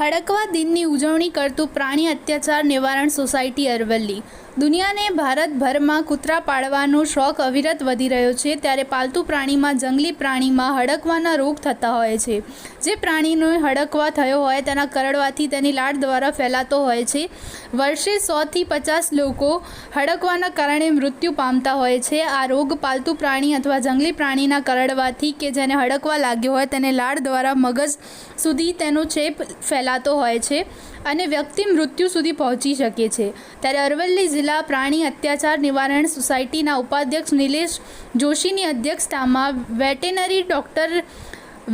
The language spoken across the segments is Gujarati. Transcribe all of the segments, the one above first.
હડકવા દિનની ઉજવણી કરતું પ્રાણી અત્યાચાર નિવારણ સોસાયટી અરવલ્લી. દુનિયાને ભારતભરમાં કૂતરા પાળવાનો શોખ અવિરત વધી રહ્યો છે, ત્યારે પાલતુ પ્રાણીમાં જંગલી પ્રાણીમાં હડકવાના રોગ થતા હોય છે. જે પ્રાણીનો હડકવા થયો હોય તેના કરડવાથી તેની લાળ દ્વારા ફેલાતો હોય છે. વર્ષે સોથી પચાસ લોકો હડકવાના કારણે મૃત્યુ પામતા હોય છે. આ રોગ પાલતુ પ્રાણી અથવા જંગલી પ્રાણીના કરડવાથી કે જેને હડકવા લાગ્યો હોય તેને લાળ દ્વારા મગજ સુધી તેનો ચેપ ફેલાતો હોય છે અને વ્યક્તિ મૃત્યુ સુધી પહોંચી શકે છે. ત્યારે અરવલ્લી જિલ્લા પ્રાણી અત્યાચાર નિવારણ સોસાયટીના ઉપાધ્યક્ષ નિલેશ જોશીની અધ્યક્ષતામાં veterinary doctor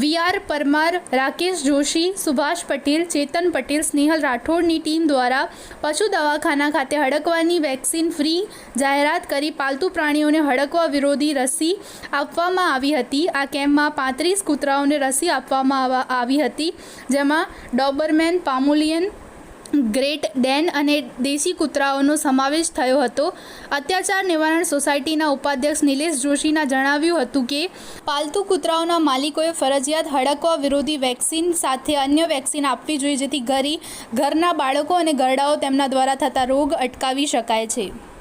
V R Parmar, Rakesh Joshi, Subhash Patel, Chetan Patel, Snehal રાઠોડની team દ્વારા પશુ દવાખાના ખાતે હડકવાની વેક્સિન ફ્રી જાહેરાત કરી પાલતુ પ્રાણીઓને હડકવા વિરોધી રસી આપવામાં આવી હતી. આ કેમ્પમાં પાંત્રીસ કૂતરાઓને રસી આપવામાં આવી હતી, જેમાં ડોબરમેન, પામુલિયન ગ્રેટ ડેન અને દેશી કૂતરાઓનો સમાવેશ થયો હતો. અત્યાચાર નિવારણ સોસાયટીના ઉપાધ્યક્ષ નિલેશ જોશીના જણાવ્યું હતું કે, પાલતુ કૂતરાઓના માલિકોએ ફરજિયાત હડકવા વિરોધી વેક્સિન સાથે અન્ય વેક્સિન આપવી જોઈએ જેથી ઘરી ઘરના બાળકો અને ગરડાઓ તેમના દ્વારા થતા રોગ અટકાવી શકાય છે.